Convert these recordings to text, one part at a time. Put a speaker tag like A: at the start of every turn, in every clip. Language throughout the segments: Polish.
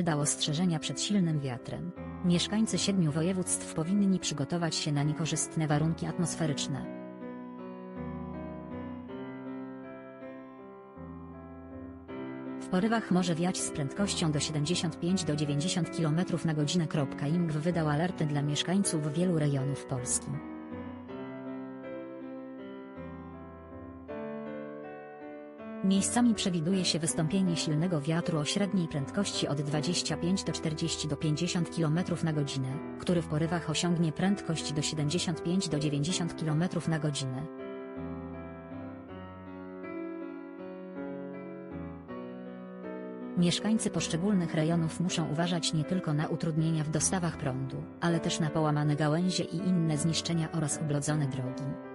A: wydał ostrzeżenia przed silnym wiatrem. Mieszkańcy siedmiu województw powinni przygotować się na niekorzystne warunki atmosferyczne. W porywach może wiać z prędkością do 75 do 90 km na godzinę. IMG wydał alerty dla mieszkańców wielu rejonów Polski. Miejscami przewiduje się wystąpienie silnego wiatru o średniej prędkości od 25 do 40 do 50 km na godzinę, który w porywach osiągnie prędkość do 75 do 90 km na godzinę. Mieszkańcy poszczególnych rejonów muszą uważać nie tylko na utrudnienia w dostawach prądu, ale też na połamane gałęzie i inne zniszczenia oraz oblodzone drogi.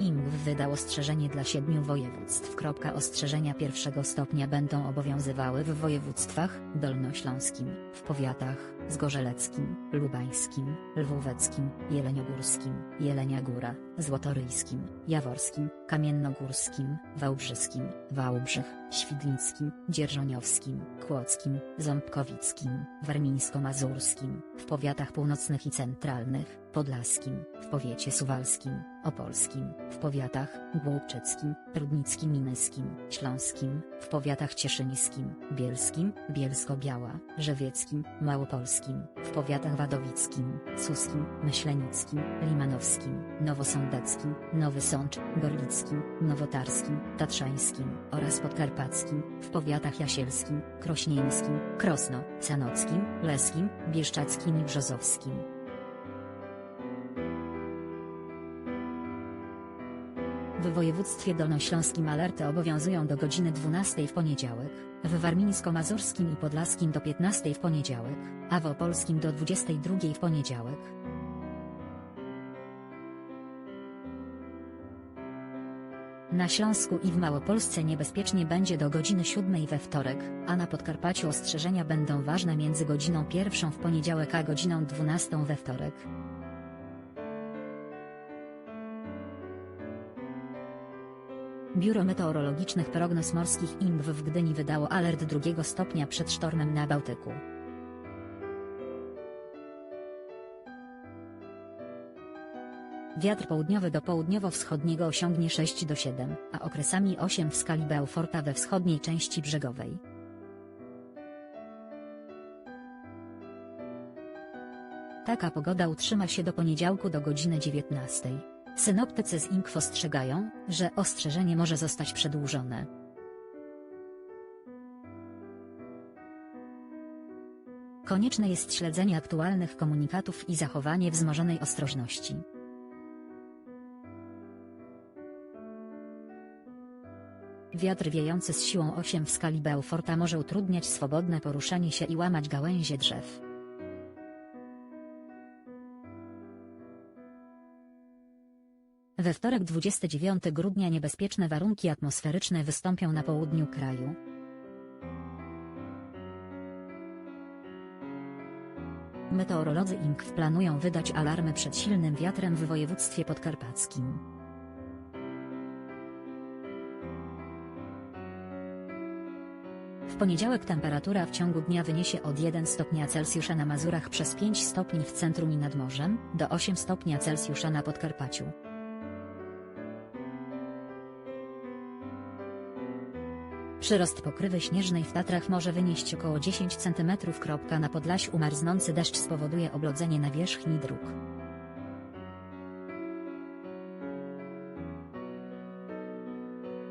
A: IMW wydał ostrzeżenie dla siedmiu województw. Ostrzeżenia pierwszego stopnia będą obowiązywały w województwach dolnośląskim, w powiatach zgorzeleckim, lubańskim, lwóweckim, jeleniogórskim, Jelenia Góra, złotoryjskim, jaworskim, kamiennogórskim, wałbrzyskim, Wałbrzych, świdnickim, dzierżoniowskim, kłodzkim, ząbkowickim, warmińsko-mazurskim, w powiatach północnych i centralnych, podlaskim, w powiecie suwalskim, opolskim, w powiatach głubczyckim, prudnickim i nyskim, śląskim, w powiatach cieszyńskim, bielskim, bielsko-biała, żywieckim, małopolskim, w powiatach wadowickim, suskim, myślenickim, limanowskim, nowosądeckim, Nowy Sącz, gorlickim, nowotarskim, tatrzańskim oraz podkarpackim, w powiatach jasielskim, krośnieńskim, krosno, sanockim, leskim, bieszczackim i brzozowskim. W województwie dolnośląskim alerty obowiązują do godziny 12 w poniedziałek, w warmińsko-mazurskim i podlaskim do 15 w poniedziałek, a w opolskim do 22 w poniedziałek. Na Śląsku i w Małopolsce niebezpiecznie będzie do godziny 7 we wtorek, a na Podkarpaciu ostrzeżenia będą ważne między godziną 1 w poniedziałek a godziną 12 we wtorek. Biuro Meteorologicznych Prognoz Morskich IMW w Gdyni wydało alert drugiego stopnia przed sztormem na Bałtyku. Wiatr południowy do południowo-wschodniego osiągnie 6 do 7, a okresami 8 w skali Beauforta we wschodniej części brzegowej. Taka pogoda utrzyma się do poniedziałku do godziny 19. Synoptycy z INKW ostrzegają, że ostrzeżenie może zostać przedłużone. Konieczne jest śledzenie aktualnych komunikatów i zachowanie wzmożonej ostrożności. Wiatr wiejący z siłą 8 w skali Beauforta może utrudniać swobodne poruszanie się i łamać gałęzie drzew. We wtorek 29 grudnia niebezpieczne warunki atmosferyczne wystąpią na południu kraju. Meteorolodzy INKW planują wydać alarmy przed silnym wiatrem w województwie podkarpackim. W poniedziałek temperatura w ciągu dnia wyniesie od 1 stopnia Celsjusza na Mazurach przez 5 stopni w centrum i nad morzem, do 8 stopnia Celsjusza na Podkarpaciu. Przyrost pokrywy śnieżnej w Tatrach może wynieść około 10 cm. Na Podlasiu umarznący deszcz spowoduje oblodzenie nawierzchni dróg.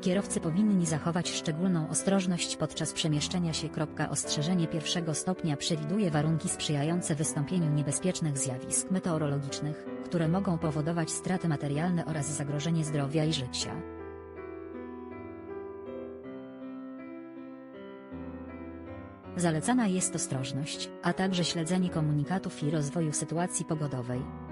A: Kierowcy powinni zachować szczególną ostrożność podczas przemieszczania się. Ostrzeżenie pierwszego stopnia przewiduje warunki sprzyjające wystąpieniu niebezpiecznych zjawisk meteorologicznych, które mogą powodować straty materialne oraz zagrożenie zdrowia i życia. Zalecana jest ostrożność, a także śledzenie komunikatów i rozwoju sytuacji pogodowej.